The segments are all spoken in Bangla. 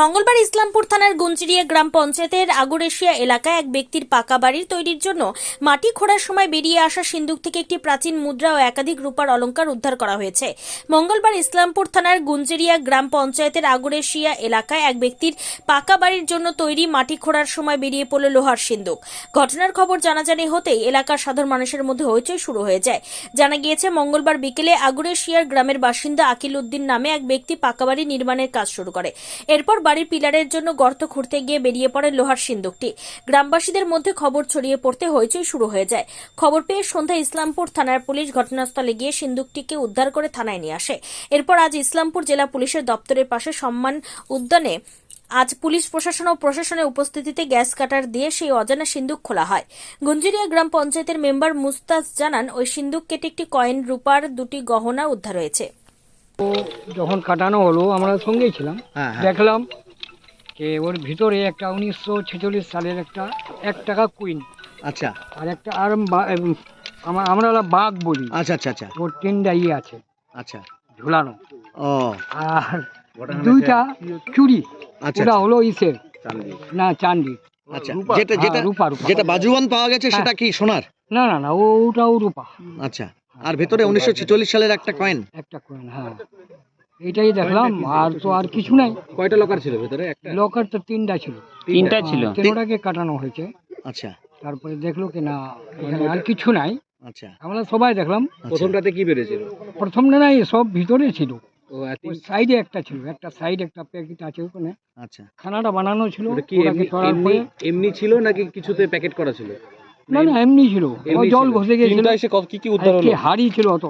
মঙ্গলবার ইসলামপুর থানার গুঞ্জিরিয়া গ্রাম পঞ্চায়েতের আগরেশিয়া এলাকায় এক ব্যক্তির পাকা বাড়ির তৈরির জন্য মাটি খোঁড়ার সময় বেরিয়ে আসা সিন্দুক থেকে একটি প্রাচীন মুদ্রা ও একাধিক রূপার অলঙ্কার উদ্ধার করা হয়েছে। মঙ্গলবার ইসলামপুর থানার গুঞ্জিরিয়া গ্রাম পঞ্চায়েতের আগরেশিয়া এলাকায় এক ব্যক্তির পাকা বাড়ির জন্য তৈরি মাটি খোঁড়ার সময় বেরিয়ে পড়ল লোহার সিন্দুক। ঘটনার খবর জানাজানি হতেই এলাকার সাধারণ মানুষের মধ্যে হইচই শুরু হয়ে যায়। জানা গিয়েছে, মঙ্গলবার বিকেলে আগরেশিয়ার গ্রামের বাসিন্দা আকিল উদ্দিন নামে এক ব্যক্তি পাকা বাড়ি নির্মাণের কাজ শুরু করে। এরপর বাড়ির পিলারের জন্য গর্ত খুঁড়তে গিয়ে বেরিয়ে পড়ে লোহার সিন্দুকটি। গ্রামবাসীদের মধ্যে খবর ছড়িয়ে পড়তে হইচই শুরু হয়ে যায়। খবর পেয়ে সন্ধ্যায় ইসলামপুর থানার পুলিশ ঘটনাস্থলে গিয়ে সিন্দুকটিকে উদ্ধার করে থানায় নিয়ে আসে। এরপর আজ ইসলামপুর জেলা পুলিশের দপ্তরের পাশে সম্মান উদ্যানে আজ পুলিশ প্রশাসন ও প্রশাসনের উপস্থিতিতে গ্যাস কাটার দিয়ে সেই অজানা সিন্দুক খোলা হয়। গুঞ্জিরিয়া গ্রাম পঞ্চায়েতের মেম্বার মুস্তাজ জানান, ওই সিন্দুক কেটে একটি কয়েন রূপার দুটি গহনা উদ্ধার হয়েছে। যখন কাটানো হলো আমরা সঙ্গেই ছিলাম। হ্যাঁ, হ্যাঁ। দেখলাম যে ওর ভিতরে একটা উনিশশো ছেচল্লিশ সালের একটা এক টাকা কুইন আচ্ছা। আর একটা আর আমরা বাঘ বলি। আচ্ছা আচ্ছা আচ্ছা। ওর তিনটা ইয়ে আছে। আচ্ছা। ঝুলানো। ও। আর দুইটা চুড়ি। আচ্ছা ওটা হলো ইসের। না চান্দি। আচ্ছা যেটা যেটা হ্যাঁ। যেটা বাজুয়ান পাওয়া গেছে সেটা কি সোনার? না না না ও- ওটাও রূপা আচ্ছা আর ভেতরে উনিশশো ছেচল্লিশ সালের একটা কয়েন একটা কয়েন হ্যাঁ। এটাই দেখলাম আর তো আর কিছু নাই। কয়টা লকার ছিল ভেতরে? একটা? লকার তো তিনটা ছিল। তিনটা ছিল। তিনটাকে কাটানো হয়েছে। আচ্ছা। তারপরে দেখল কি না এখানে আর কিছু নাই। আচ্ছা। আমরা সবাই দেখলাম। আচ্ছা। প্রথমটাতে কি বেড়েছিল প্রথম না নাই সব ভিতরে ছিল। সাইডে একটা ছিল। একটা সাইড একটা প্যাকেট আছে ওখানে। আচ্ছা। খানাটা বানানো ছিল। কি এমনি ছিল নাকি কিছুতে প্যাকেট করা ছিল? না না এমনি ছিল। জল ঘষে গেছিল। এসে কত- কি কি উদ্ধার হলো? হাড়ি ছিল অত।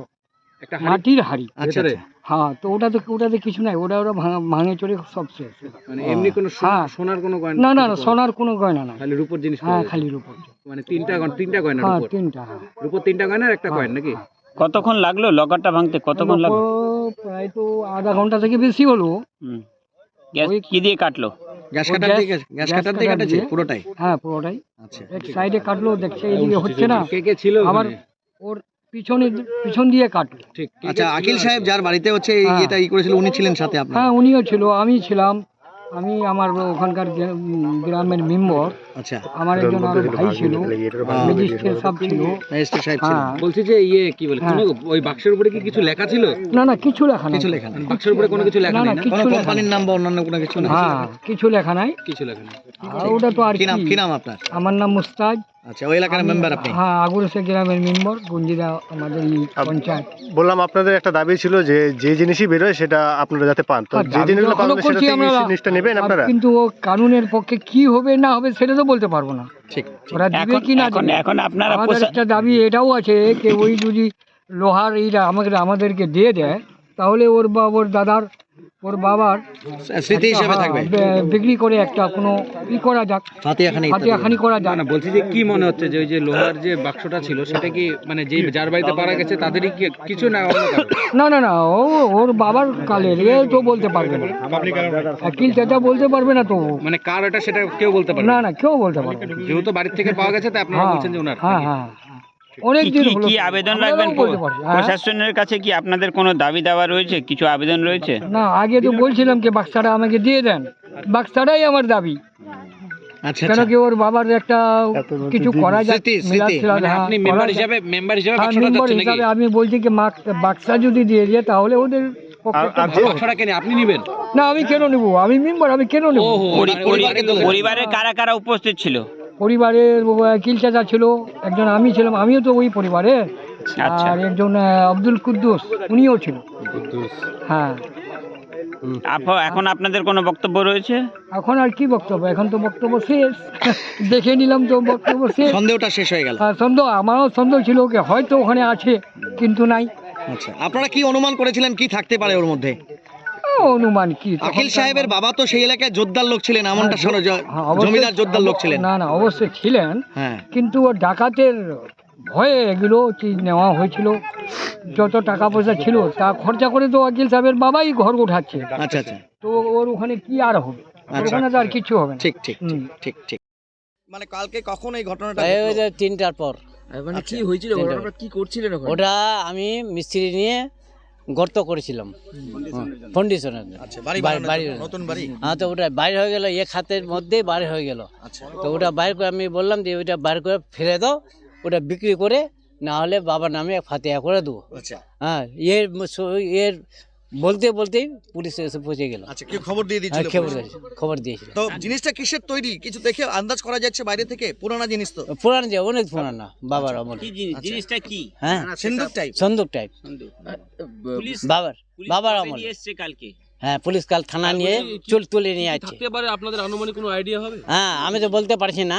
একটা মাটির হাড়ি। আচ্ছা? আচ্ছা। হ্যাঁ তো ওটাতে ওটাতে কিছু নাই। ওটা ওটা ভাঙা- ভাঙে চড়ে সব শেষ। মানে এমনি কোনো হ্যাঁ। সোনার কোনো গয়না না না না সোনার কোনো গয়না নাই। খালি রূপোর জিনিস হ্যাঁ খালি রূপর। মানে তিনটা গয়না- তিনটা কয়না হ্যাঁ তিনটা হ্যাঁ। রূপোর তিনটা গয়না একটা হ্যাঁ, কয়েন নাকি। কতক্ষণ লাগল লকারটা ভাঙতে? কতক্ষণ লাগল? প্রায় তো আধা ঘণ্টা থেকে বেশি হলো। গ্যাস কি দিয়ে কাটলো? গ্যাস কাটার দিয়ে গ্যাস গ্যাস কাটার দিয়ে কাটার পুরোটাই? হ্যাঁ পুরোটাই। আচ্ছা। এক সাইডে কাটলো দেখছে এইদিকে হচ্ছে না। কে কে ছিল আবার ওর পিছনে পিছন দিয়ে কাটলো। ঠিক আচ্ছা? আকিল সাহেব যার বাড়িতে হচ্ছে হ্যাঁ। এটা ই করেছিল উনি ছিলেন সাথে আপনার? হ্যাঁ উনিও ছিল আমি ছিলাম। আমি আমার ওখানকার গ্রামের মেম্বার আচ্ছা। আমার একজন আর ভাই ছিল হ্যাঁ। ম্যাজিস্ট্রেট সাহেব ছিল। ম্যাজিস্ট্রেট সাহেব ছিল। হ্যাঁ। বলছি যে ইয়ে কি বলে হ্যাঁ। কোনো ওই বাক্সের উপরে কি কিছু লেখা ছিল? না না কিছু লেখা নাই। কিছু লেখা নাই। বাক্সের উপরে কোনো কিছু লেখা নাই না, কোনো লেখা কোম্পানির নাম বা অন্যান্য কোনো কিছু না হ্যাঁ কিছু লেখা নাই। কিছু লেখা নাই। আর ওটা তো আর কি নাম কি? কি নাম আপনার? আমার নাম মুস্তাজ। আচ্ছা ওই এলাকার মেম্বার আপনি? হ্যাঁ আগুরসে গ্রামের মেম্বার গঞ্জিরা আমাদের এই পঞ্চায়েত। বললাম আপনাদের একটা দাবি ছিল যে যে জিনিসই বেরোয় সেটা আপনারা যাতে পান। তো যে জিনিসগুলো পাবেন সেটা জিনিসটা নেবেন আপনারা? কিন্তু ও কানুনের পক্ষে কি হবে না হবে সেটা তো বলতে পারব না। ঠিক। ওরা দিবে কি না এখন আপনারা আমাদের একটা দাবি এটাও আছে যে ওই যদি লোহার এইটা আমাকে আমাদেরকে দিয়ে দেয় তাহলে ওর বা ওর দাদার ওর বাবার স্মৃতি হিসেবে হ্যাঁ, থাকবে বিক্রি করে একটা কোনো ই করা যাক। ফাতিহাখানি হাতিয়াখানি করা যাক। না বলছি যে কি মনে হচ্ছে যে ওই যে লোহার যে বাক্সটা ছিল সেটা কি মানে যে যার বাড়িতে পারা গেছে তাদেরই কি কিছু না না না না ও ওর বাবার কালের এ তো বলতে পারবে না। আকিল চাচা বলতে পারবে না তো। মানে কার এটা সেটা কেউ বলতে পারবে না। না না কেউ বলতে পারবে না। যেহেতু বাড়ির থেকে পাওয়া গেছে তাই আপনারা হ্যাঁ বলছেন যে ওনার হ্যাঁ হ্যাঁ। অনেক কি দিন হলো কি আবেদন রাখবেন হ্যাঁ? প্রশাসনের কাছে কি আপনাদের কোনো দাবি দাওয়া রয়েছে? কিছু আবেদন রয়েছে? না আগে তো বলছিলাম কি বাক্সাটা আমাকে দিয়ে দেন। বাক্সাটাই আমার দাবি। আচ্ছা কেন আচ্ছা। কি ওর বাবার একটা কিছু করা যায়? মানে হ্যাঁ, আপনি মেম্বার হিসাবে মেম্বার হিসাবে হ্যাঁ, মেম্বার যাচ্ছে হিসাবে আমি বলছি কি বাক্সা যদি দিয়ে দিয়ে তাহলে ওদের আপনি নেবেন? না আমি কেন নেব? আমি মেম্বার আমি কেন নেব? মানে পরি- পরিবারকে তো- পরিবারের কারা কারা উপস্থিত ছিল? পরিবারের কিল চাচা ছিল একজন আমি ছিলাম আমিও তো ওই পরিবারে। আচ্ছা। আর একজন আব্দুল কুদ্দুস উনিও ছিল। হ্যাঁ। আপ- এখন আপনাদের কোনো বক্তব্য রয়েছে? এখন আর কি বক্তব্য? এখন তো বক্তব্য শেষ। দেখে নিলাম তো বক্তব্য শেষ। সন্দেহটা শেষ হয়ে গেল। আর সন্দেহ আমারও সন্দেহ ছিল কি হয়তো ওখানে আছে কিন্তু নাই। আচ্ছা আপনারা কি অনুমান করেছিলেন কি থাকতে পারে ওর মধ্যে? অনুমান কি? তো- সাহেবের বাবা তো সেই এলাকায় জোরদার লোক ছিলেন এমনটা শোনো জ- হ্যাঁ, জমিদার জোরদার লোক ছিলেন। না না অবশ্যই ছিলেন হ্যাঁ। কিন্তু ও ডাকাতের ভয়ে এগুলো নেওয়া হয়েছিল? যত টাকা পয়সা ছিল তা খরচা করে তো আকিল সাহেবের বাবাই ঘর উঠাচ্ছে। আচ্ছা আচ্ছা। তো ওর ওখানে কি আর হবে? আচ্ছা। ওখানে তো আর কিছু হবে না। ঠিক ঠিক ঠিক ঠিক মানে কালকে কখন এই ঘটনাটা? তিনটার পর। মানে আচ্ছা। কি হয়েছিল। কি করছিলেন ওটা আমি মিস্ত্রি নিয়ে গর্ত করেছিলাম। ফাউন্ডেশনের আচ্ছা নতুন বাড়ি? হ্যাঁ তো ওটা বাইরে হয়ে গেল এক হাতের মধ্যেই বাইরে হয়ে গেল। আচ্ছা। তো ওটা বাইর করে আমি বললাম যে ওইটা বাইর করে ফেলে দাও ওটা বিক্রি করে না হলে বাবার নামে ফাতেহা করে দেবো। আচ্ছা। হ্যাঁ এর এর বলতে বলতেই পুলিশ এসে পৌঁছে গেল। আচ্ছা কেউ খবর দিয়ে হ্যাঁ, দিয়েছিল খবর দিয়েছে- খবর দিয়েছিল। তো জিনিসটা কিসের তৈরি? কিছু দেখে আন্দাজ করা যাচ্ছে বাইরে থেকে? পুরোনো জিনিস তো। পুরান যে অনেক পুরানা বাবার আমল জিনিসটা কি? হ্যাঁ সিন্ধুক টাইপ সন্দুক টাইপ পুলিশ বাবার বাবার আমল এসছে কালকে। হ্যাঁ পুলিশ কাল থানা নিয়ে চুল তুলে নিয়ে আছে থাকতে পারে আপনাদের আনুমানিক কোনো আইডিয়া হবে? হ্যাঁ আমি তো বলতে পারছি না।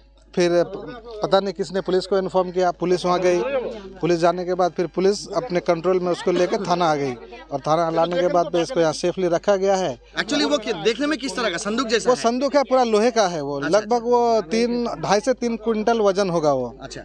फिर पता नहीं किसने पुलिस को इन्फॉर्म किया पुलिस वहाँ गई। पुलिस जाने के बाद फिर पुलिस अपने कंट्रोल में उसको लेकर थाना आ गई और थाना लाने के बाद इसको यहाँ सेफली रखा गया है। एक्चुअली वो देखने में किस तरह का संदूक जैसा वो? संदूक है पूरा लोहे का है वो। लगभग वो तीन ढाई से तीन क्विंटल वज़न होगा वो। अच्छा।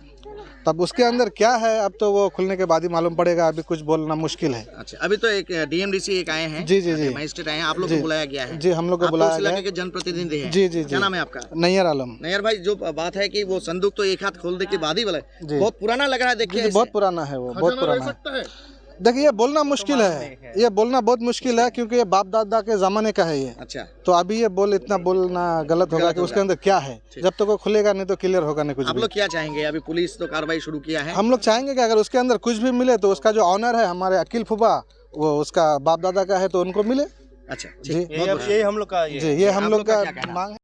तब उसके अंदर क्या है? अब तो वो खुलने के बाद ही मालूम पड़ेगा अभी कुछ बोलना मुश्किल है। अच्छा अभी तो एक डीएमडीसी एक आए हैं। जी, जी, जी। मजिस्ट्रेट आए हैं आप लोग को बुलाया गया है। जी हम लोग को बुलाया गया है। जनप्रतिनिधि है। जी जी जी। क्या नाम है आपका? नैयर आलम। नैयर भाई जो बात है की वो संदूक तो एक हाथ खोलने के बाद ही बोला बहुत पुराना लग रहा है देखिए बहुत पुराना है वो बहुत पुराना है। देखिए ये बोलना मुश्किल है। ये बोलना बहुत मुश्किल है क्योंकि ये बाप दादा के जमाने का है ये। अच्छा। तो अभी ये बोल इतना बोलना गलत होगा कि उसके अंदर क्या है? जब तक वो खुलेगा नहीं तो क्लियर होगा नहीं कुछ आप भी। लोग क्या चाहेंगे? अभी पुलिस तो कार्रवाई शुरू किया है। हम लोग चाहेंगे कि अगर उसके अंदर कुछ भी मिले तो उसका जो ऑनर है हमारे अकील फुबा वो उसका बाप दादा का है तो उनको मिले। अच्छा जी। यही हम लोग का जी ये हम लोग का? मांग